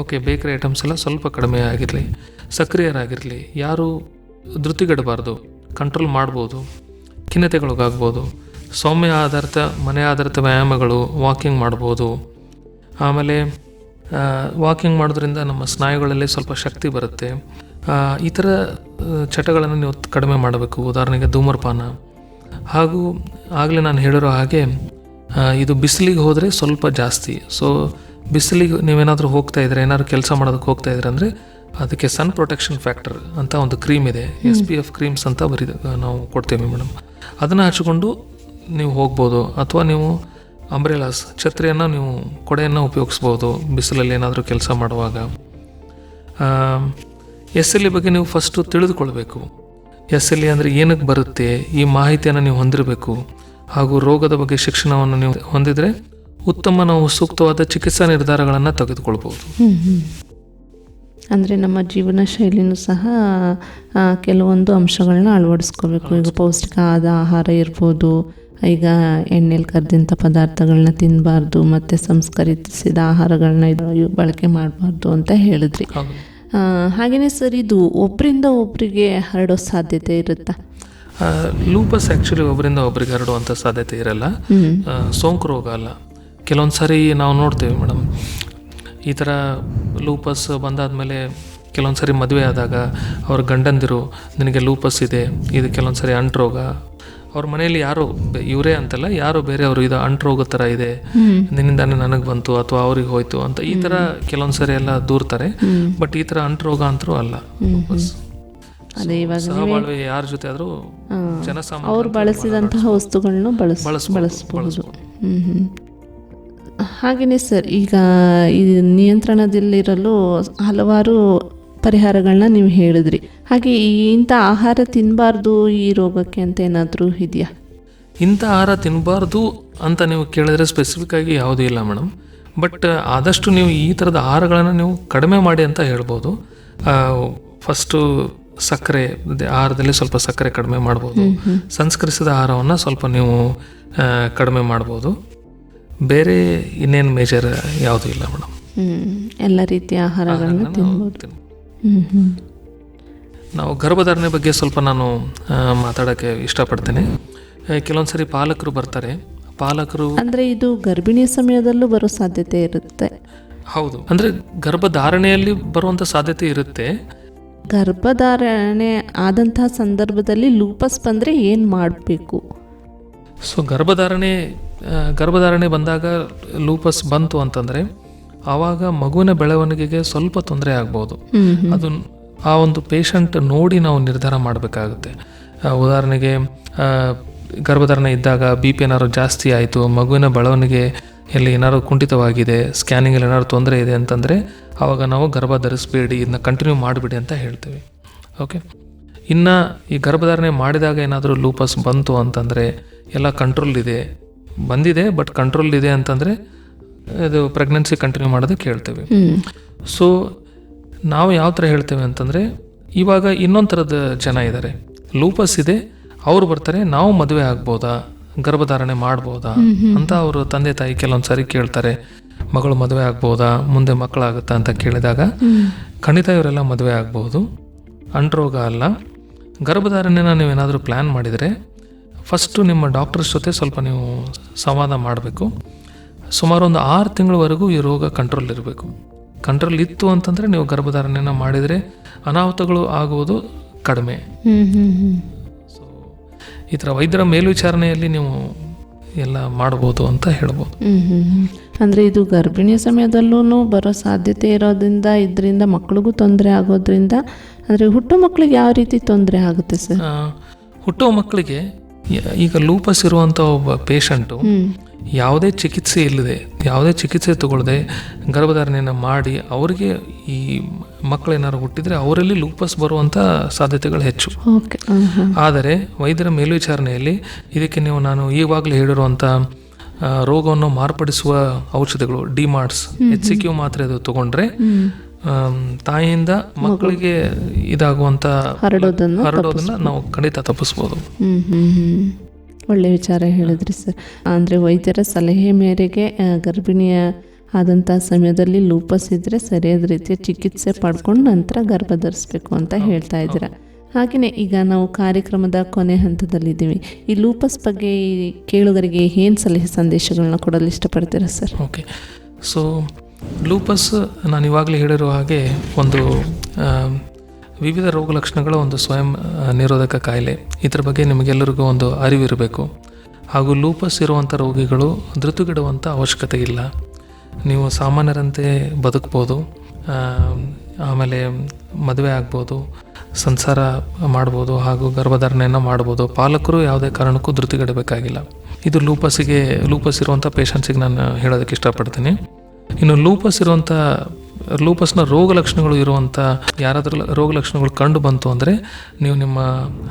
ಓಕೆ, ಬೇಕರಿ ಐಟಮ್ಸ್ ಎಲ್ಲ ಸ್ವಲ್ಪ ಕಡಿಮೆ ಆಗಿರಲಿ, ಸಕ್ರಿಯರಾಗಿರಲಿ, ಯಾರು ಧೃತಿಗೆಡಬಾರ್ದು ಕಂಟ್ರೋಲ್ ಮಾಡ್ಬೋದು, ಖಿನ್ನತೆಗಳಿಗಾಗ್ಬೋದು, ಸೌಮ್ಯ ಆಧಾರಿತ, ಮನೆ ಆಧಾರಿತ ವ್ಯಾಯಾಮಗಳು ವಾಕಿಂಗ್ ಮಾಡ್ಬೋದು, ಆಮೇಲೆ ವಾಕಿಂಗ್ ಮಾಡೋದ್ರಿಂದ ನಮ್ಮ ಸ್ನಾಯುಗಳಲ್ಲಿ ಸ್ವಲ್ಪ ಶಕ್ತಿ ಬರುತ್ತೆ ಈ ಥರ ಚಟಗಳನ್ನು ನೀವು ಕಡಿಮೆ ಮಾಡಬೇಕು, ಉದಾಹರಣೆಗೆ ಧೂಮರ್ಪಾನ ಹಾಗೂ ಆಗಲೇ ನಾನು ಹೇಳಿರೋ ಹಾಗೆ ಇದು ಬಿಸಿಲಿಗೆ ಹೋದರೆ ಸ್ವಲ್ಪ ಜಾಸ್ತಿ. ಸೊ ಬಿಸಿಲಿಗೆ ನೀವೇನಾದರೂ ಹೋಗ್ತಾ ಇದ್ರೆ ಏನಾದ್ರು ಕೆಲಸ ಮಾಡೋದಕ್ಕೆ ಹೋಗ್ತಾ ಇದ್ರೆ ಅಂದರೆ ಅದಕ್ಕೆ ಸನ್ ಪ್ರೊಟೆಕ್ಷನ್ ಫ್ಯಾಕ್ಟರ್ ಅಂತ ಒಂದು ಕ್ರೀಮ್ ಇದೆ. ಎಸ್ ಪಿ ಎಫ್ ಕ್ರೀಮ್ಸ್ ಅಂತ ಬರೀ ನಾವು ಕೊಡ್ತೇವೆ ಮೇಡಮ್. ಅದನ್ನು ಹಚ್ಕೊಂಡು ನೀವು ಹೋಗ್ಬೋದು. ಅಥವಾ ನೀವು ಅಂಬ್ರೆಲಾಸ್ ಛತ್ರಿಯನ್ನು ನೀವು ಕೊಡೆಯನ್ನು ಉಪಯೋಗಿಸ್ಬೋದು ಬಿಸಿಲಲ್ಲಿ ಏನಾದರೂ ಕೆಲಸ ಮಾಡುವಾಗ. ಎಸ್ ಎಲ್ ಇ ಬಗ್ಗೆ ನೀವು ಫಸ್ಟು ತಿಳಿದುಕೊಳ್ಬೇಕು. ಎಸ್ ಎಲ್ ಇ ಅಂದರೆ ಏನಕ್ಕೆ ಬರುತ್ತೆ? ಈ ಮಾಹಿತಿಯನ್ನು ನೀವು ಹೊಂದಿರಬೇಕು. ಹಾಗೂ ರೋಗದ ಬಗ್ಗೆ ಶಿಕ್ಷಣವನ್ನು ನೀವು ಹೊಂದಿದರೆ ಉತ್ತಮ ನಾವು ಸೂಕ್ತವಾದ ಚಿಕಿತ್ಸಾ ನಿರ್ಧಾರಗಳನ್ನು ತೆಗೆದುಕೊಳ್ಬೋದು ಅಂದರೆ ನಮ್ಮ ಜೀವನ ಶೈಲಿನೂ ಸಹ ಕೆಲವೊಂದು ಅಂಶಗಳನ್ನ ಅಳವಡಿಸ್ಕೋಬೇಕು. ಈಗ ಪೌಷ್ಟಿಕ ಆದ ಆಹಾರ ಇರ್ಬೋದು ಈಗ ಎಣ್ಣೆಲಿ ಕರೆದಂಥ ಪದಾರ್ಥಗಳನ್ನ ತಿನ್ನಬಾರ್ದು ಮತ್ತು ಸಂಸ್ಕರಿಸಿದ ಆಹಾರಗಳನ್ನ ಇದು ಬಳಕೆ ಮಾಡಬಾರ್ದು ಅಂತ ಹೇಳಿದ್ರಿ. ಹಾಗೆಯೇ ಸರ್ ಇದು ಒಬ್ಬರಿಂದ ಒಬ್ಬರಿಗೆ ಹರಡೋ ಸಾಧ್ಯತೆ ಇರುತ್ತಾ? ಲೂಪಸ್ ಆ್ಯಕ್ಚುಲಿ ಒಬ್ಬರಿಂದ ಒಬ್ಬರಿಗೆ ಹರಡುವಂಥ ಸಾಧ್ಯತೆ ಇರಲ್ಲ. ಸೋಂಕು ರೋಗ ಅಲ್ಲ. ಕೆಲವೊಂದು ಸಾರಿ ನಾವು ನೋಡ್ತೇವೆ ಮೇಡಮ್. ಈ ಥರ ಲೂಪಸ್ ಬಂದಾದಮೇಲೆ ಕೆಲವೊಂದು ಸಾರಿ ಮದುವೆ ಆದಾಗ ಅವ್ರ ಗಂಡಂದಿರು ನಿನಗೆ ಲೂಪಸ್ ಇದೆ ಇದು ಕೆಲವೊಂದು ಸಾರಿ ಅಂಟ್ರೋಗ ಅವ್ರ ಮನೆಯಲ್ಲಿ ಯಾರೋ ಇವರೇ ಅಂತಲ್ಲ ಯಾರೋ ಬೇರೆಯವರು ಇದು ಅಂಟ್ರೋಗ ಥರ ಇದೆ. ನಿನ್ನಿಂದಾನೆ ನನಗೆ ಬಂತು ಅಥವಾ ಅವ್ರಿಗೆ ಹೋಯ್ತು ಅಂತ ಈ ಥರ ಕೆಲವೊಂದು ಸಾರಿ ಎಲ್ಲ ದೂರ್ತಾರೆ. ಬಟ್ ಈ ಥರ ಅಂಟ್ರೋಗ ಅಂತರೂ ಅಲ್ಲ. ಲೂಪಸ್ ಅದೇ ಇವಾಗ ಯಾರ ಜೊತೆ ಆದರೂ ಅವ್ರು ಬಳಸಿದಂತಹ ವಸ್ತುಗಳನ್ನ ಬಳಸ್ ಬಳಸಬಹುದು ಹ್ಞೂ. ಹಾಗೆಯೇ ಸರ್ ಈಗ ಈ ನಿಯಂತ್ರಣದಲ್ಲಿರಲು ಹಲವಾರು ಪರಿಹಾರಗಳನ್ನ ನೀವು ಹೇಳಿದ್ರಿ. ಹಾಗೆ ಇಂಥ ಆಹಾರ ತಿನ್ನಬಾರ್ದು ಈ ರೋಗಕ್ಕೆ ಅಂತ ಏನಾದರೂ ಇದೆಯಾ? ಇಂಥ ಆಹಾರ ತಿನ್ನಬಾರ್ದು ಅಂತ ನೀವು ಕೇಳಿದ್ರೆ ಸ್ಪೆಸಿಫಿಕ್ ಆಗಿ ಯಾವುದೂ ಇಲ್ಲ ಮೇಡಮ್. ಬಟ್ ಆದಷ್ಟು ನೀವು ಈ ಥರದ ಆಹಾರಗಳನ್ನು ನೀವು ಕಡಿಮೆ ಮಾಡಿ ಅಂತ ಹೇಳ್ಬೋದು. ಫಸ್ಟು ಸಕ್ಕರೆ ಆಹಾರದಲ್ಲಿ ಸ್ವಲ್ಪ ಸಕ್ಕರೆ ಕಡಿಮೆ ಮಾಡ್ಬೋದು. ಸಂಸ್ಕರಿಸಿದ ಆಹಾರವನ್ನು ಸ್ವಲ್ಪ ನೀವು ಕಡಿಮೆ ಮಾಡ್ಬೋದು. ಬೇರೆ ಇನ್ನೇನು ಮೇಜರ್ ಯಾವುದೂ ಇಲ್ಲ ಮೇಡಮ್. ಎಲ್ಲ ರೀತಿಯ ಆಹಾರಗಳನ್ನು ತಿನ್ಬೋದು. ನಾವು ಗರ್ಭಧಾರಣೆ ಬಗ್ಗೆ ಸ್ವಲ್ಪ ನಾನು ಮಾತಾಡೋಕ್ಕೆ ಇಷ್ಟಪಡ್ತೇನೆ. ಕೆಲವೊಂದು ಸರಿ ಪಾಲಕರು ಬರ್ತಾರೆ. ಪಾಲಕರು ಅಂದರೆ ಇದು ಗರ್ಭಿಣಿ ಸಮಯದಲ್ಲೂ ಬರೋ ಸಾಧ್ಯತೆ ಇರುತ್ತೆ. ಹೌದು. ಅಂದರೆ ಗರ್ಭಧಾರಣೆಯಲ್ಲಿ ಬರುವಂಥ ಸಾಧ್ಯತೆ ಇರುತ್ತೆ. ಗರ್ಭಧಾರಣೆ ಆದಂತಹ ಸಂದರ್ಭದಲ್ಲಿ ಲೂಪಸ್ ಬಂದರೆ ಏನು ಮಾಡಬೇಕು? ಸೊ ಗರ್ಭಧಾರಣೆ ಗರ್ಭಧಾರಣೆ ಬಂದಾಗ ಲೂಪಸ್ ಬಂತು ಅಂತಂದರೆ ಆವಾಗ ಮಗುವಿನ ಬೆಳವಣಿಗೆಗೆ ಸ್ವಲ್ಪ ತೊಂದರೆ ಆಗ್ಬೋದು. ಅದು ಆ ಒಂದು ಪೇಷಂಟ್ ನೋಡಿ ನಾವು ನಿರ್ಧಾರ ಮಾಡಬೇಕಾಗುತ್ತೆ. ಉದಾಹರಣೆಗೆ ಗರ್ಭಧಾರಣೆ ಇದ್ದಾಗ ಬಿ ಪಿ ಏನಾದ್ರು ಜಾಸ್ತಿ ಆಯಿತು ಮಗುವಿನ ಬೆಳವಣಿಗೆ ಎಲ್ಲಿ ಏನಾದ್ರು ಕುಂಠಿತವಾಗಿದೆ ಸ್ಕ್ಯಾನಿಂಗಲ್ಲಿ ಏನಾದ್ರು ತೊಂದರೆ ಇದೆ ಅಂತಂದರೆ ಆವಾಗ ನಾವು ಗರ್ಭ ಧರಿಸಬೇಡಿ ಇದನ್ನ ಕಂಟಿನ್ಯೂ ಮಾಡಿಬಿಡಿ ಅಂತ ಹೇಳ್ತೀವಿ. ಓಕೆ ಇನ್ನು ಈ ಗರ್ಭಧಾರಣೆ ಮಾಡಿದಾಗ ಏನಾದರೂ ಲೂಪಸ್ ಬಂತು ಅಂತಂದರೆ ಎಲ್ಲ ಕಂಟ್ರೋಲ್ ಇದೆ. ಬಂದಿದೆ ಬಟ್ ಕಂಟ್ರೋಲ್ ಇದೆ ಅಂತಂದರೆ ಇದು ಪ್ರೆಗ್ನೆನ್ಸಿ ಕಂಟಿನ್ಯೂ ಮಾಡೋದಕ್ಕೆ ಹೇಳ್ತೇವೆ ಸೊ ನಾವು ಯಾವ ಥರ ಹೇಳ್ತೇವೆ ಅಂತಂದರೆ ಇವಾಗ ಇನ್ನೊಂದು ಥರದ ಜನ ಇದ್ದಾರೆ ಲೂಪಸ್ ಇದೆ ಅವ್ರು ಬರ್ತಾರೆ ನಾವು ಮದುವೆ ಆಗ್ಬೋದಾ? ಗರ್ಭಧಾರಣೆ ಮಾಡ್ಬೋದಾ? ಅಂತ ಅವರು ತಂದೆ ತಾಯಿ ಕೆಲವೊಂದು ಸಾರಿ ಕೇಳ್ತಾರೆ. ಮಗಳು ಮದುವೆ ಆಗ್ಬೋದಾ? ಮುಂದೆ ಮಕ್ಕಳಾಗುತ್ತಾ ಅಂತ ಕೇಳಿದಾಗ ಖಂಡಿತ ಇವರೆಲ್ಲ ಮದುವೆ ಆಗ್ಬೋದು. ಅಂಟ್ರೋಗ ಅಲ್ಲ. ಗರ್ಭಧಾರಣೆನ ನೀವೇನಾದರೂ ಪ್ಲ್ಯಾನ್ ಮಾಡಿದರೆ ಫಸ್ಟು ನಿಮ್ಮ ಡಾಕ್ಟರ್ಸ್ ಜೊತೆ ಸ್ವಲ್ಪ ನೀವು ಸಂವಾದ ಮಾಡಬೇಕು. ಸುಮಾರು ಒಂದು ಆರು ತಿಂಗಳವರೆಗೂ ಈ ರೋಗ ಕಂಟ್ರೋಲ್ ಇರಬೇಕು. ಕಂಟ್ರೋಲ್ ಇತ್ತು ಅಂತಂದರೆ ನೀವು ಗರ್ಭಧಾರಣೆನ ಮಾಡಿದರೆ ಅನಾಹುತಗಳು ಆಗುವುದು ಕಡಿಮೆ. ಸೊ ಈ ಥರ ವೈದ್ಯರ ಮೇಲ್ವಿಚಾರಣೆಯಲ್ಲಿ ನೀವು ಎಲ್ಲ ಮಾಡ್ಬೋದು ಅಂತ ಹೇಳ್ಬೋದು. ಅಂದ್ರೆ ಇದು ಗರ್ಭಿಣಿಯ ಸಮಯದಲ್ಲೂ ಬರೋ ಸಾಧ್ಯತೆ ಇರೋದ್ರಿಂದ ಇದರಿಂದ ಮಕ್ಕಳಿಗೂ ತೊಂದರೆ ಆಗೋದ್ರಿಂದ ಅಂದರೆ ಹುಟ್ಟು ಮಕ್ಕಳಿಗೆ ಯಾವ ರೀತಿ ತೊಂದರೆ ಆಗುತ್ತೆ ಸರ್? ಹುಟ್ಟೋ ಮಕ್ಕಳಿಗೆ ಈಗ ಲೂಪಸ್ ಇರುವಂಥ ಒಬ್ಬ ಪೇಷಂಟು ಯಾವುದೇ ಚಿಕಿತ್ಸೆ ಇಲ್ಲದೆ ಯಾವುದೇ ಚಿಕಿತ್ಸೆ ತಗೊಳ್ಳದೆ ಗರ್ಭಧಾರಣೆಯನ್ನು ಮಾಡಿ ಅವರಿಗೆ ಈ ಮಕ್ಕಳೇನಾದ್ರು ಹುಟ್ಟಿದರೆ ಅವರಲ್ಲಿ ಲೂಪಸ್ ಬರುವಂಥ ಸಾಧ್ಯತೆಗಳು ಹೆಚ್ಚು. ಆದರೆ ವೈದ್ಯರ ಮೇಲ್ವಿಚಾರಣೆಯಲ್ಲಿ ಇದಕ್ಕೆ ನೀವು ನಾನು ಈವಾಗಲೇ ಹೇಳಿರುವಂಥ ರೋಗವನ್ನು ಮಾರ್ಪಡಿಸುವ ಔಷಧಿಗಳು ಡಿಮಾರ್ಟ್ಸ್ ಎಚ್ ಸಿ ಕ್ಯೂ ಮಾತ್ರೆ ಅದು ತಗೊಂಡ್ರೆ ತಾಯಿಯಿಂದ ಮಕ್ಕಳಿಗೆ ಇದಾಗುವಂತ ಹರಡೋದನ್ನು ನಾವು ಖಂಡಿತ ತಪ್ಪಿಸ್ಬೋದು. ಒಳ್ಳೆ ವಿಚಾರ ಹೇಳಿದ್ರಿ ಸರ್. ಅಂದರೆ ವೈದ್ಯರ ಸಲಹೆ ಮೇರೆಗೆ ಗರ್ಭಿಣಿಯ ಆದಂಥ ಸಮಯದಲ್ಲಿ ಲೂಪಸ್ ಇದ್ದರೆ ಸರಿಯಾದ ರೀತಿಯ ಚಿಕಿತ್ಸೆ ಪಡ್ಕೊಂಡು ನಂತರ ಗರ್ಭ ಧರಿಸ್ಬೇಕು ಅಂತ ಹೇಳ್ತಾ ಇದ್ದೀರಾ. ಹಾಗೆಯೇ ಈಗ ನಾವು ಕಾರ್ಯಕ್ರಮದ ಕೊನೆ ಹಂತದಲ್ಲಿದ್ದೀವಿ. ಈ ಲೂಪಸ್ ಬಗ್ಗೆ ಕೇಳುಗರಿಗೆ ಏನು ಸಲಹೆ ಸಂದೇಶಗಳನ್ನ ಕೊಡಲು ಇಷ್ಟಪಡ್ತೀರಾ ಸರ್? ಓಕೆ. ಸೊ ಲೂಪಸ್ ನಾನು ಇವಾಗಲೇ ಹೇಳಿರೋ ಹಾಗೆ ಒಂದು ವಿವಿಧ ರೋಗ ಲಕ್ಷಣಗಳ ಒಂದು ಸ್ವಯಂ ನಿರೋಧಕ ಕಾಯಿಲೆ. ಇದ್ರ ಬಗ್ಗೆ ನಿಮಗೆಲ್ಲರಿಗೂ ಒಂದು ಅರಿವಿರಬೇಕು. ಹಾಗೂ ಲೂಪಸ್ ಇರುವಂಥ ರೋಗಿಗಳು ಧೃತುಗಿಡುವಂಥ ಅವಶ್ಯಕತೆ ಇಲ್ಲ. ನೀವು ಸಾಮಾನ್ಯರಂತೆ ಬದುಕ್ಬೋದು ಆಮೇಲೆ ಮದುವೆ ಆಗ್ಬೋದು ಸಂಸಾರ ಮಾಡ್ಬೋದು ಹಾಗೂ ಗರ್ಭಧಾರಣೆಯನ್ನು ಮಾಡ್ಬೋದು. ಪಾಲಕರು ಯಾವುದೇ ಕಾರಣಕ್ಕೂ ಧೃತಿಗೆಡಬೇಕಾಗಿಲ್ಲ. ಇದು ಲೂಪಸ್ಸಿಗೆ ಲೂಪಸ್ ಇರುವಂಥ ಪೇಷಂಟ್ಸಿಗೆ ನಾನು ಹೇಳೋದಕ್ಕೆ ಇಷ್ಟಪಡ್ತೀನಿ. ಇನ್ನು ಲೂಪಸ್ ಇರುವಂಥ ಲೂಪಸ್ನ ರೋಗ ಲಕ್ಷಣಗಳು ಇರುವಂಥ ಯಾರಾದರೂ ರೋಗ ಲಕ್ಷಣಗಳು ಕಂಡು ಬಂತು ಅಂದರೆ ನೀವು ನಿಮ್ಮ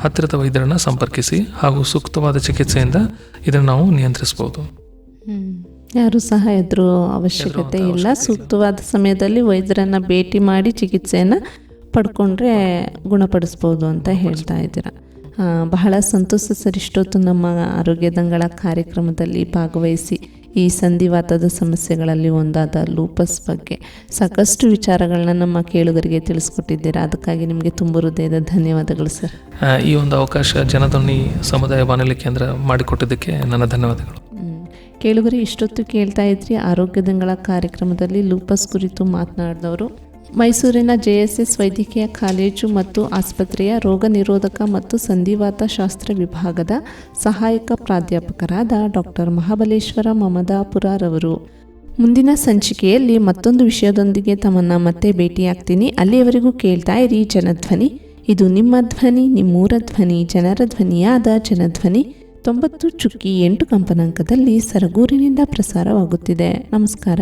ಹತ್ತಿರದ ವೈದ್ಯರನ್ನು ಸಂಪರ್ಕಿಸಿ ಹಾಗೂ ಸೂಕ್ತವಾದ ಚಿಕಿತ್ಸೆಯಿಂದ ಇದನ್ನು ನಾವು ನಿಯಂತ್ರಿಸ್ಬೋದು. ಯಾರು ಸಹ ಎದುರು ಅವಶ್ಯಕತೆ ಇಲ್ಲ. ಸೂಕ್ತವಾದ ಸಮಯದಲ್ಲಿ ವೈದ್ಯರನ್ನ ಭೇಟಿ ಮಾಡಿ ಚಿಕಿತ್ಸೆಯನ್ನು ಪಡ್ಕೊಂಡ್ರೆ ಗುಣಪಡಿಸ್ಬೋದು ಅಂತ ಹೇಳ್ತಾ ಇದ್ದೀರಾ. ಬಹಳ ಸಂತೋಷ ಸರ್ ಇಷ್ಟೊತ್ತು ನಮ್ಮ ಆರೋಗ್ಯದಂಗಳ ಕಾರ್ಯಕ್ರಮದಲ್ಲಿ ಭಾಗವಹಿಸಿ ಈ ಸಂಧಿವಾತದ ಸಮಸ್ಯೆಗಳಲ್ಲಿ ಒಂದಾದ ಲೂಪಸ್ ಬಗ್ಗೆ ಸಾಕಷ್ಟು ವಿಚಾರಗಳನ್ನ ನಮ್ಮ ಕೇಳುಗರಿಗೆ ತಿಳಿಸ್ಕೊಟ್ಟಿದ್ದೀರಾ. ಅದಕ್ಕಾಗಿ ನಿಮಗೆ ತುಂಬ ಹೃದಯದ ಧನ್ಯವಾದಗಳು ಸರ್. ಈ ಒಂದು ಅವಕಾಶ ಜನಧ್ವನಿ ಸಮುದಾಯ ಬಾನುಲಿ ಕೇಂದ್ರ ಮಾಡಿಕೊಟ್ಟಿದ್ದಕ್ಕೆ ನನ್ನ ಧನ್ಯವಾದಗಳು. ಕೇಳುಗರಿ ಇಷ್ಟೊತ್ತು ಕೇಳ್ತಾ ಇದ್ರಿ. ಆರೋಗ್ಯದಂಗಳ ಕಾರ್ಯಕ್ರಮದಲ್ಲಿ ಲೂಪಸ್ ಕುರಿತು ಮಾತನಾಡಿದವರು ಮೈಸೂರಿನ ಜೆ ಎಸ್ ಎಸ್ ವೈದ್ಯಕೀಯ ಕಾಲೇಜು ಮತ್ತು ಆಸ್ಪತ್ರೆಯ ರೋಗ ನಿರೋಧಕ ಮತ್ತು ಸಂಧಿವಾತ ಶಾಸ್ತ್ರ ವಿಭಾಗದ ಸಹಾಯಕ ಪ್ರಾಧ್ಯಾಪಕರಾದ ಡಾಕ್ಟರ್ ಮಹಾಬಲೇಶ್ವರ ಮಮದಾಪುರರವರು ಮುಂದಿನ ಸಂಚಿಕೆಯಲ್ಲಿ ಮತ್ತೊಂದು ವಿಷಯದೊಂದಿಗೆ ತಮ್ಮನ್ನು ಮತ್ತೆ ಭೇಟಿಯಾಗ್ತೀನಿ. ಅಲ್ಲಿಯವರೆಗೂ ಕೇಳ್ತಾ ಇರಿ ಜನಧ್ವನಿ. ಇದು ನಿಮ್ಮ ಧ್ವನಿ, ನಿಮ್ಮೂರ ಧ್ವನಿ, ಜನರ ಧ್ವನಿಯಾದ ಜನಧ್ವನಿ. ತೊಂಬತ್ತು ಚುಕ್ಕಿ ಎಂಟು ಕಂಪನಾಂಕದಲ್ಲಿ ಸರಗೂರಿನಿಂದ ಪ್ರಸಾರವಾಗುತ್ತಿದೆ. ನಮಸ್ಕಾರ.